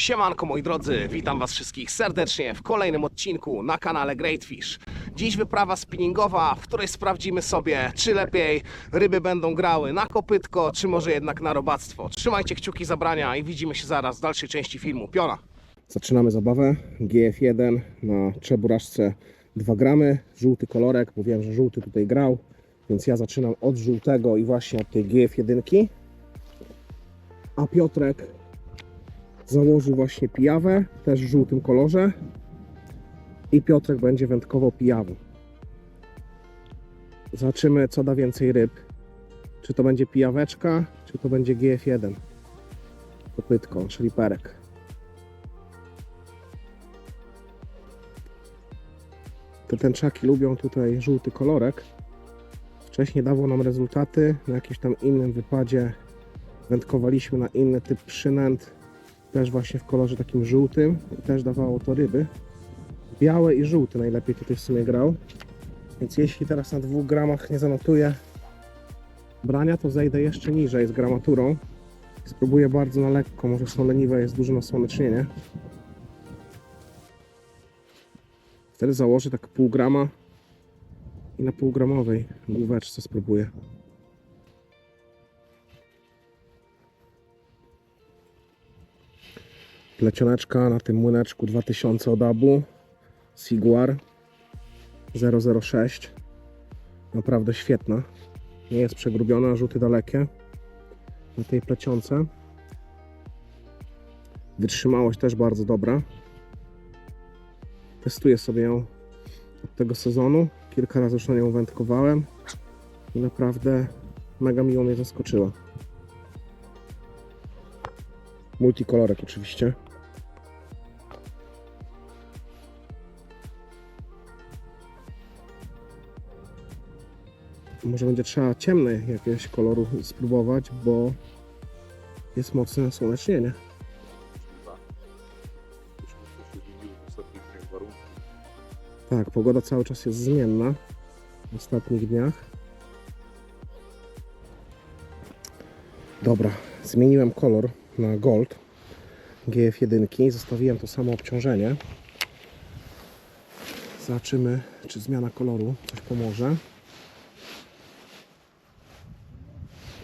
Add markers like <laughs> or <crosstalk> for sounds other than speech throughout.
Siemanko moi drodzy, witam was wszystkich serdecznie w kolejnym odcinku na kanale Great Fish. Dziś wyprawa spinningowa, w której sprawdzimy sobie, czy lepiej ryby będą grały na kopytko, czy może jednak na robactwo. Trzymajcie kciuki za brania i widzimy się zaraz w dalszej części filmu. Piona! Zaczynamy zabawę. GF1 na czeburaszce 2 gramy, żółty kolorek, bo wiem, że żółty tutaj grał, więc ja zaczynam od żółtego i właśnie od tej GF1. A Piotrek założył właśnie pijawę, też w żółtym kolorze. I Piotrek będzie wędkował pijawą. Zobaczymy, co da więcej ryb. Czy to będzie pijaweczka, czy to będzie GF1. Kopytko, czyli perek. Te tęczaki lubią tutaj żółty kolorek. Wcześniej dawał nam rezultaty na jakimś tam innym wypadzie. Wędkowaliśmy na inny typ przynęt też właśnie w kolorze takim żółtym i też dawało to ryby. Białe i żółte najlepiej tutaj w sumie grał. Więc jeśli teraz na 2 gramach nie zanotuję brania, to zejdę jeszcze niżej z gramaturą. Spróbuję bardzo na lekko, może są leniwe, jest duże nasłonecznienie. Wtedy założę tak pół grama i na półgramowej główeczce spróbuję. Plecioneczka na tym młyneczku 2000 od Abu. Siguar 006 naprawdę świetna. Nie jest przegrubiona, rzuty dalekie na tej plecionce. Wytrzymałość też bardzo dobra. Testuję sobie ją od tego sezonu. Kilka razy już na nią wędkowałem i naprawdę mega miło mnie zaskoczyła. Multikolorek oczywiście Może będzie trzeba ciemnej jakiegoś koloru spróbować, bo jest mocne nasłonecznienie. Tak, pogoda cały czas jest zmienna w ostatnich dniach. Dobra, zmieniłem kolor na gold GF1. Zostawiłem to samo obciążenie. Zobaczymy, czy zmiana koloru coś pomoże.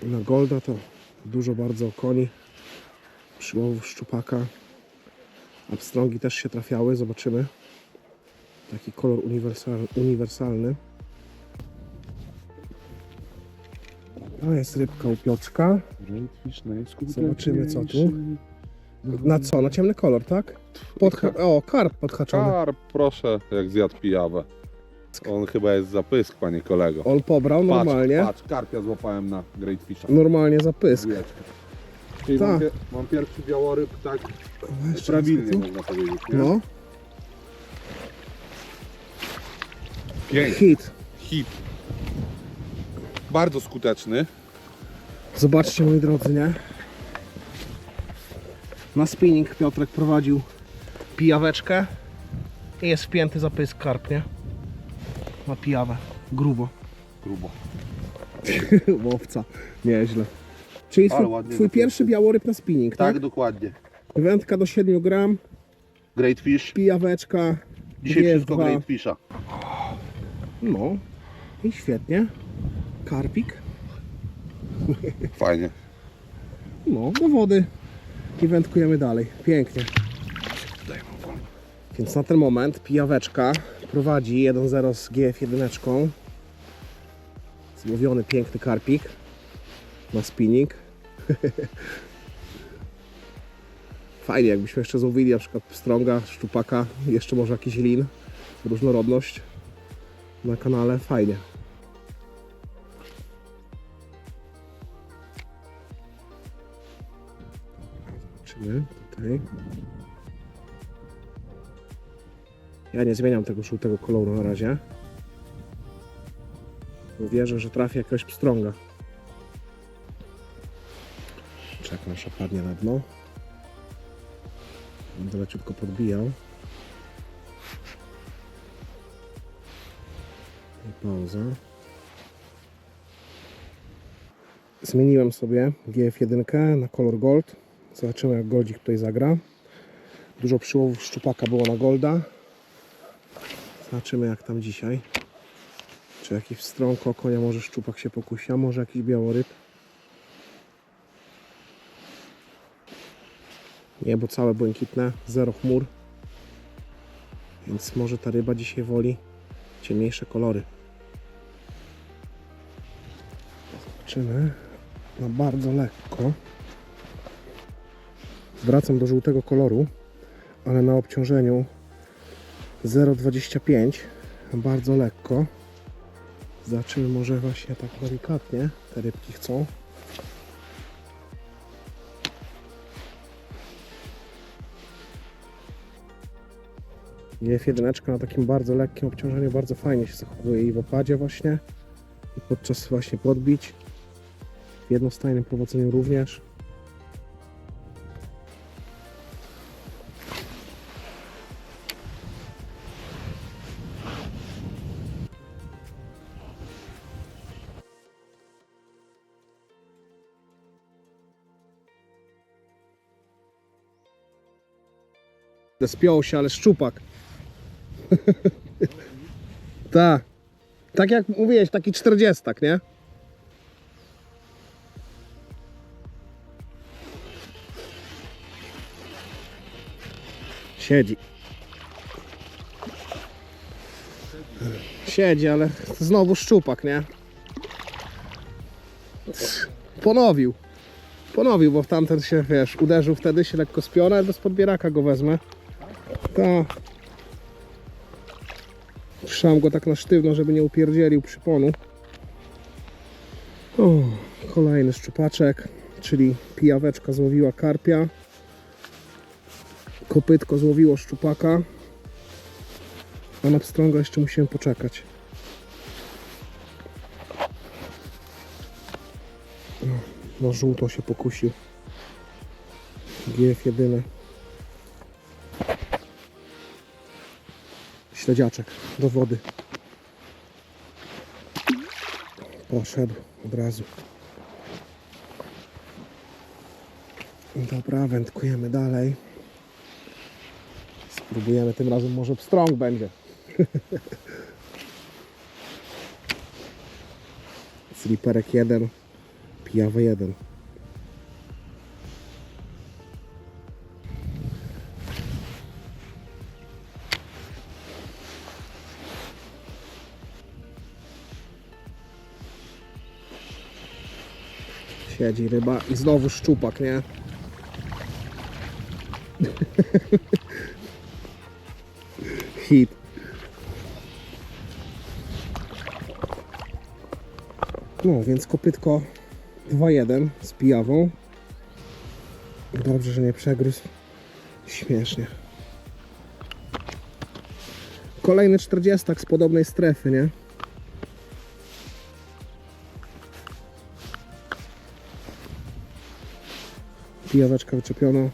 Na Golda to dużo bardzo koni, przyłowów szczupaka. Abstrongi też się trafiały, zobaczymy. Taki kolor uniwersal, uniwersalny. To jest rybka u Piotrka. Zobaczymy, co tu. Na co? Na ciemny kolor, tak? Podha o, karp podhaczony. Karp, proszę, jak zjadł pijawę. On chyba jest zapysk, panie kolego. On pobrał normalnie. Patrz, patrz, karpia złapałem na Great Fisha. Normalnie zapysk. Dwójeczkę. Czyli Tak. mam, pie- mam pierwszy białoryb, tak Jeszcze prawilnie tu. można powiedzieć. Nie? No, Piękny. hit. Hit. Bardzo skuteczny. Zobaczcie moi drodzy, nie? Na spinning Piotrek prowadził pijaweczkę i jest wpięty zapysk karp, nie? Na pijawę. Grubo. Grubo. <laughs> Łowca. Nieźle. Czyli Ale twój, ładnie twój pierwszy białoryb na spinning, tak? dokładnie. Wędka do 7 gram, Great Fish. pijaweczka. Dzisiaj GF2. wszystko Great Fisha. No. I świetnie. Karpik. Fajnie. No, do wody. I wędkujemy dalej. Pięknie. Więc na ten moment pijaweczka prowadzi 1-0 z GF1. Złowiony piękny karpik na spinning. <laughs> Fajnie, jakbyśmy jeszcze złowili na przykład pstrąga, szczupaka, jeszcze może jakiś lin, różnorodność na kanale, fajnie. Zobaczymy tutaj. Ja nie zmieniam tego żółtego koloru na razie. Bo wierzę, że trafi jakiegoś pstrąga. Czekam aż opadnie na dno. Będę leciutko podbijał. I pauza. Zmieniłem sobie GF1 na kolor gold. Zobaczymy jak goldzik tutaj zagra. Dużo przyłowów szczupaka było na Golda. Zobaczymy jak tam dzisiaj. Czy jakiś wstrąg konia, może szczupak się pokusi, a może jakiś białoryb. Niebo całe błękitne, zero chmur. Więc może ta ryba dzisiaj woli ciemniejsze kolory. Zobaczymy. No bardzo lekko. Wracam do żółtego koloru, ale na obciążeniu 0,25 bardzo lekko. Zobaczymy może właśnie tak delikatnie te rybki chcą. F1 na takim bardzo lekkim obciążeniu bardzo fajnie się zachowuje i w opadzie właśnie i podczas właśnie podbić w jednostajnym prowadzeniu również. Spiął się, ale szczupak. <laughs> tak. Tak jak mówiłeś, taki 40, nie? Siedzi. Siedzi, ale znowu szczupak, nie? Ponowił. Ponowił, bo tamten się, wiesz, uderzył wtedy, się lekko spiął, ale bez podbieraka go wezmę. Trzymam go tak na sztywno, żeby nie upierdzielił przyponu. O, kolejny szczupaczek, czyli pijaweczka złowiła karpia. Kopytko złowiło szczupaka. A na pstrąga jeszcze musimy poczekać. O, No żółto się pokusił. GF jedyny. Śledziaczek do wody. Poszedł od razu. Dobra, wędkujemy dalej. Spróbujemy tym razem, może pstrąg będzie. <laughs> Sliperek 1, pijawy 1. Siedzi ryba i znowu szczupak, nie? Hit. No, więc kopytko 2-1 z pijawą. Dobrze, że nie przegryzł. Śmiesznie. Kolejny 40 z podobnej strefy, nie? Pijaweczka wyczepiona.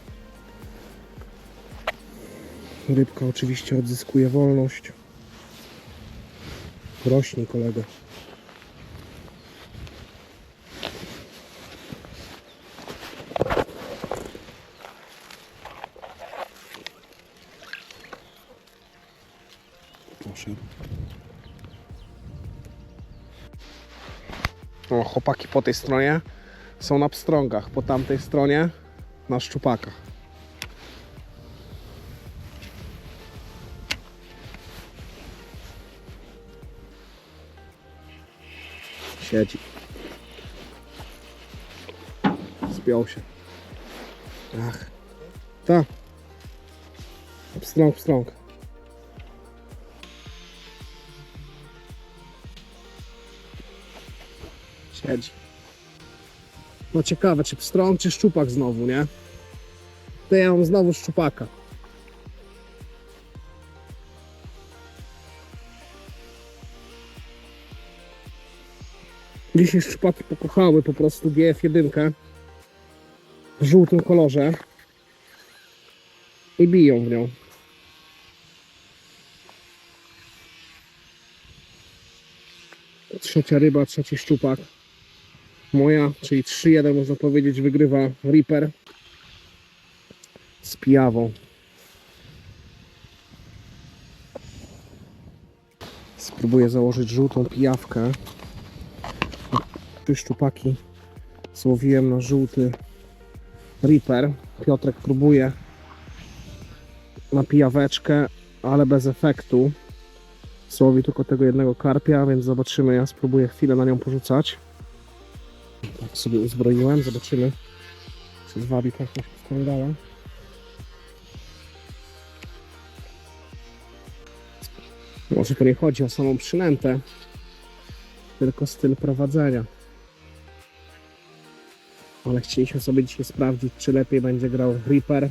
Rybka oczywiście odzyskuje wolność. Rośnie kolego. Poszedł. O, chłopaki po tej stronie są na pstrągach, po tamtej stronie na szczupakach. Siedzi. Spiął się. Ach. Tak. Pstrąg, pstrąg. Siedzi. No ciekawe, czy pstrąg, czy szczupak znowu, nie? To ja mam znowu szczupaka. Dzisiaj szczupaki pokochały po prostu GF1 w żółtym kolorze i biją w nią. Trzecia ryba, trzeci szczupak moja, czyli 3-1 można powiedzieć, wygrywa Reaper z Pijawą. Spróbuję założyć żółtą pijawkę. Te szczupaki złowiłem na żółty Reaper. Piotrek próbuje na pijaweczkę, ale bez efektu. Słowi tylko tego jednego karpia, więc zobaczymy. Ja spróbuję chwilę na nią porzucać. Tak sobie uzbroiłem, zobaczymy. Czy zwabi jakąś skandala. Może to nie chodzi o samą przynętę, tylko styl prowadzenia. Ale chcieliśmy sobie dzisiaj sprawdzić, czy lepiej będzie grał Reaper,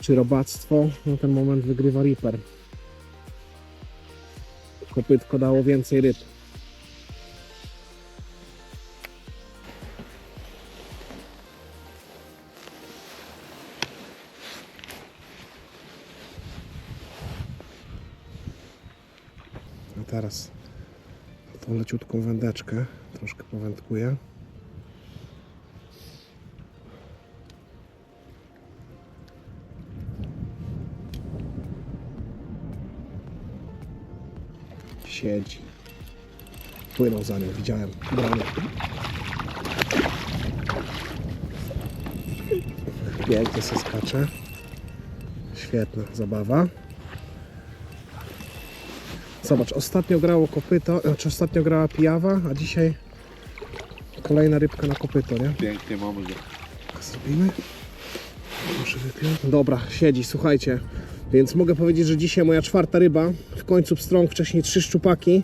czy robactwo. Na ten moment wygrywa Reaper. Kopytko dało więcej ryb. Teraz tą leciutką wędeczkę troszkę powędkuję. Siedzi. Płynął za nią, widziałem. Branie. Pięknie się skacze. Świetna zabawa. Zobacz, ostatnio grało kopyto, znaczy ostatnio grała pijawa, a dzisiaj kolejna rybka na kopyto, nie? Pięknie mamy go. Zrobimy. Muszę wypiąć. Dobra, siedzi, słuchajcie. Więc mogę powiedzieć, że dzisiaj moja czwarta ryba. W końcu pstrąg, wcześniej trzy szczupaki.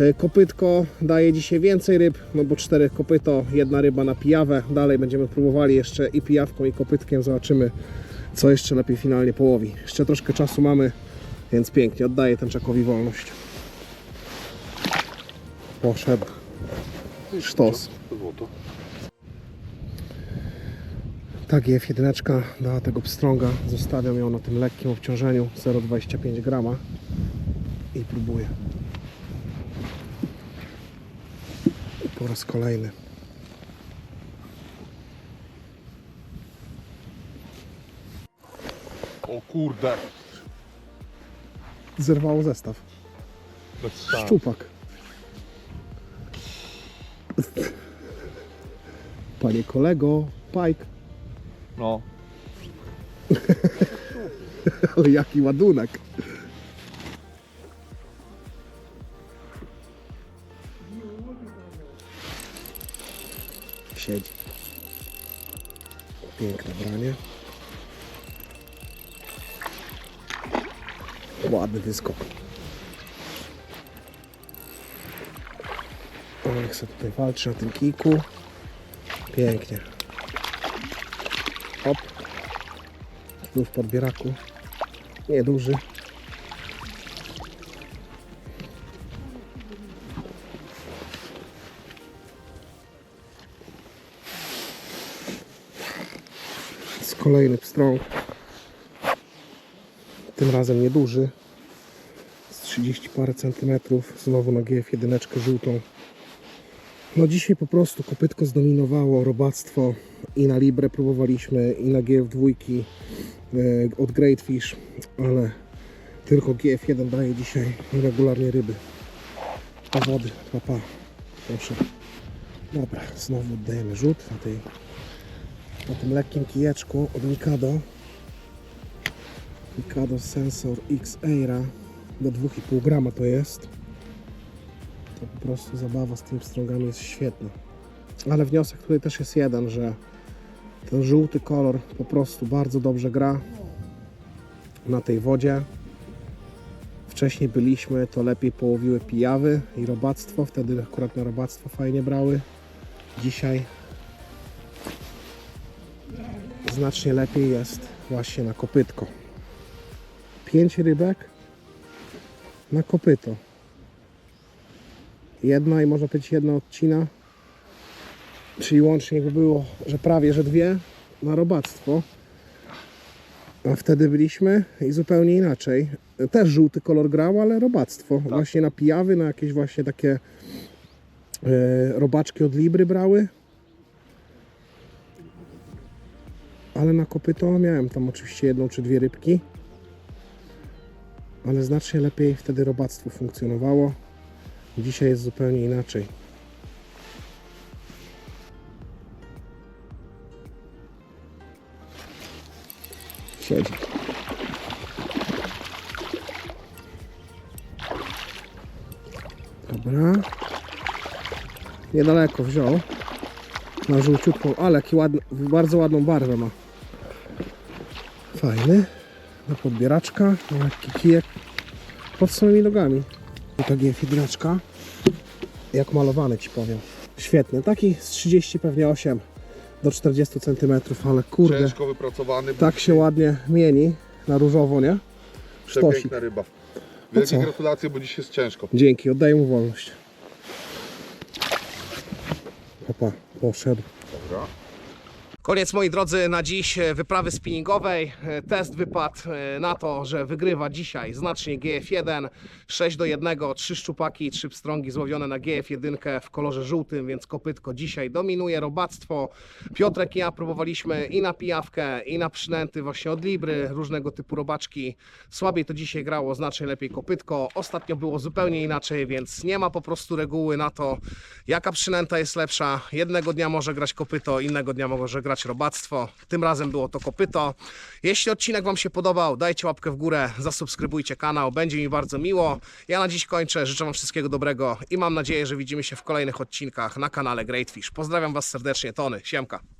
E, Kopytko daje dzisiaj więcej ryb, no bo cztery kopyto, jedna ryba na pijawę. Dalej będziemy próbowali jeszcze i pijawką, i kopytkiem. Zobaczymy, co jeszcze lepiej finalnie połowi. Jeszcze troszkę czasu mamy, więc pięknie. Oddaję tęczakowi wolność. Poszedł. Sztos. Tak, F1 dała tego pstrąga. Zostawiam ją na tym lekkim obciążeniu 0,25 grama i próbuję. Po raz kolejny. O kurde. Zerwało zestaw. Szans. Szczupak. Panie kolego, Pike. No. <laughs> O, jaki ładunek. Ładny wyskok. O, niech sobie tutaj walczy na tym kiku. Pięknie. Hop. Tu w podbieraku. Nieduży. Z kolejny pstrąg. Tym razem nieduży. Z 30 parę centymetrów. Znowu na GF1 żółtą. No dzisiaj po prostu kopytko zdominowało robactwo i na Libre próbowaliśmy i na GF2 e, od Great Fish, ale tylko GF1 daje dzisiaj regularnie ryby. A wody, papa, proszę. Dobra, znowu oddajemy rzut na, tej, na tym lekkim kijeczku od Mikado. Mikado Sensor X Aira do 2,5 grama to jest. To po prostu zabawa z tymi strągami jest świetna. Ale wniosek tutaj też jest jeden, że ten żółty kolor po prostu bardzo dobrze gra na tej wodzie. Wcześniej byliśmy, to lepiej połowiły pijawy i robactwo, wtedy akurat na robactwo fajnie brały. Dzisiaj znacznie lepiej jest właśnie na kopytko. Pięć rybek na kopyto. Jedna i można powiedzieć jedna odcina, czyli łącznie by było, że prawie, że dwie na robactwo. A wtedy byliśmy i zupełnie inaczej. Też żółty kolor grał, ale robactwo. Właśnie na pijawy, na jakieś właśnie takie e, robaczki od Libry brały. Ale na kopyto miałem tam oczywiście jedną czy dwie rybki. Ale znacznie lepiej wtedy robactwo funkcjonowało. Dzisiaj jest zupełnie inaczej. Siedzi. Dobra. Niedaleko wziął. Na żółciutką, ale jaki ładny, bardzo ładną barwę ma. Fajny. Na podbieraczka, na lekki kijek. Pod samymi nogami. I to GF1. Jak malowany ci powiem. Świetny. Taki z 30 pewnie 8 do 40 cm, ale kurde. Ciężko wypracowany. Tak się ładnie mieni na różowo, nie? Sztosik. Przepiękna ryba. Wielkie gratulacje, bo dziś jest ciężko. Dzięki, oddaję mu wolność. Opa, poszedł. Dobra. Koniec moi drodzy na dziś e, wyprawy spinningowej. E, Test wypadł e, na to, że wygrywa dzisiaj znacznie GF1 6 do 1, 3 szczupaki i 3 pstrągi złowione na GF1 w kolorze żółtym, więc kopytko dzisiaj dominuje robactwo. Piotrek i ja próbowaliśmy i na pijawkę, i na przynęty właśnie od Libry, różnego typu robaczki. Słabiej to dzisiaj grało, znacznie lepiej kopytko. Ostatnio było zupełnie inaczej, więc nie ma po prostu reguły na to, jaka przynęta jest lepsza. Jednego dnia może grać kopyto, innego dnia może grać robactwo. Tym razem było to kopyto. Jeśli odcinek Wam się podobał, dajcie łapkę w górę, zasubskrybujcie kanał, będzie mi bardzo miło. Ja na dziś kończę, życzę Wam wszystkiego dobrego i mam nadzieję, że widzimy się w kolejnych odcinkach na kanale Great Fish. Pozdrawiam Was serdecznie, Tony, siemka.